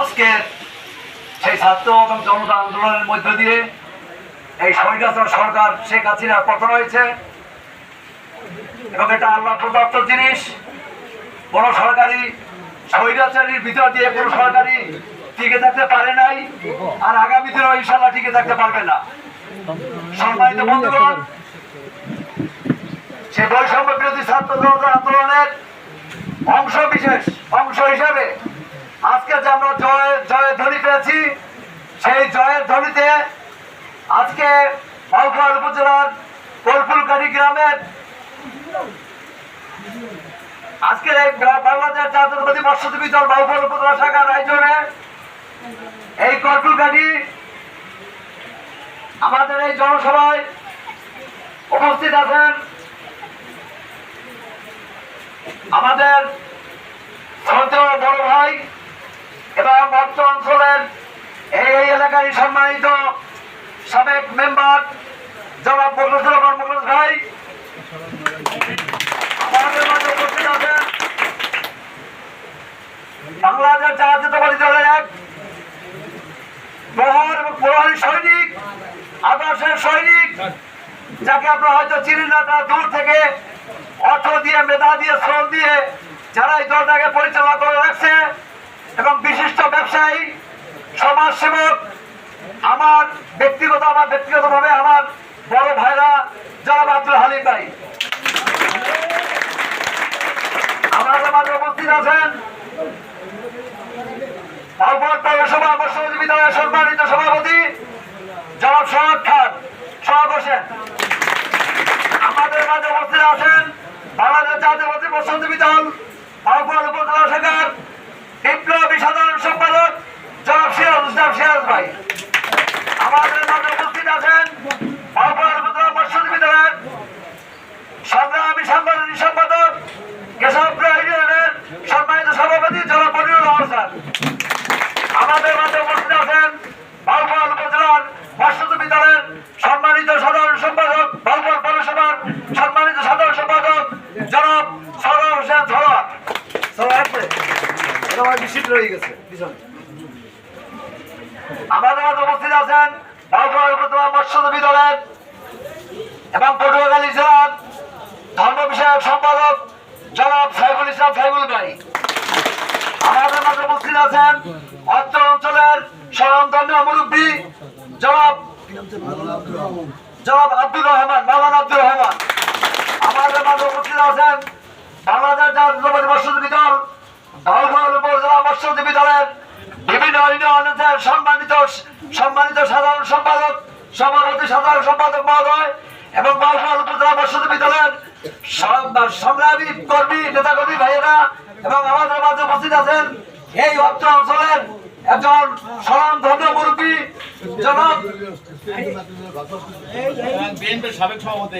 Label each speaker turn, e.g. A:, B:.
A: আজকে সেই ছাত্র এবং জনতা আন্দোলনের মধ্য দিয়ে এই স্বৈরাচার সরকার শেখ হাসিনা পতন হয়েছে। এবং এটা আল্লাহ প্রদত্ত জিনিস। কোন সরকারি স্বৈরাচারীর ভিতর দিয়ে কোন সরকারি টিকে থাকতে পারে নাই। আর আগামী দিনেও ইনশাল্লাহ টিকে থাকতে পারবে না। সম্মানিত বন্ধুগণ সে বৈষম্য বিরোধী ছাত্র আন্দোলনের অংশ বিশেষ, অংশ হিসাবে আজকে যে আমরা জয় জয়ের ধ্বনি পেয়েছি, সেই জয়ের ধ্বনিতে আজকে বাউফার উপজেলার কলফুলকারী গ্রামের আজকের এই বাংলাদেশ জাতীয়তাবাদী মৎস্যজীবী দল বাউফার উপজেলা শাখার আয়োজনে এই কলফুলকারী আমাদের এই জনসভায় উপস্থিত আছেন আমাদের শ্রদ্ধেয় বড় ভাই অর্থ অঞ্চলের এই এলাকায় সম্মানিত সাবেক মেম্বার মুখলেস ভাই। সৈনিক, আদর্শের সৈনিক, যাকে আপনারা হয়তো থেকে অর্থ দিয়ে, মেধা দিয়ে যারা এই দলটাকে পরিচালনা করে রাখছে ব্যবসায়ী সমাজসেবক, আমার ব্যক্তিগত, আমার ব্যক্তিগতভাবে আমার বড় ভাইরা জনাব আব্দুল হালিম ভাই। আমাদের মাঝে উপস্থিত আছেন পৌরসভা মৎস্যজীবী বিদ্যালয়ের সম্মানিত সভাপতি জনাব সোহাগ খান, সোহাগ হোসেন। আমাদের মাঝে উপস্থিত আছেন বাংলাদেশ জাতীয়বাদী মৎস্যজীবী দল বাউফল উপজেলা শাখার বিপ্লবী সাধারণ সম্পাদক জনাব সিরাজ ইসলাম সিরাজ ভাই। আমাদের মাঝে উপস্থিত সম্পাদক সম্মানিত সভাপতি জনাব আমাদের মাঝে উপস্থিত আছেন বাউফল উপজেলার মৎস্যজীবী দলের সম্মানিত সাধারণ সম্পাদক বাউফল পৌরসভার সম্মানিত সাধারণ সম্পাদক জনাব সরোয়ার হোসেন সরোয়ার। রয়ে গেছে পিছনে। আমাদের মাঝে উপস্থিত আছেন মৎস্যজীবী দলের এবং পটুয়াখালী জেলার ধর্ম বিষয়ক সম্পাদক জনাব অঞ্চলের স্বনামধন্য মুরব্বী জনাব জনাব আব্দুর রহমান, মাওলানা আব্দুর রহমান। আমাদের মাঝে উপস্থিত আছেন বাংলাদেশ জাতীয়তাবাদী মৎস্যজীবী উপজেলা মৎস্যজীবী দলের বিভিন্ন সম্মানিত সম্মানিত সাধারণ সম্পাদক সভাপতি সাধারণ সম্পাদক মহোদয় এবং মৎস্যজীবী দলের সংগ্রামী কর্মী ভাইয়েরা এবং আমাদের উপস্থিত আছেন এই অত্র অঞ্চলের একজন
B: ওয়ার্ডে সাবেক সভাপতি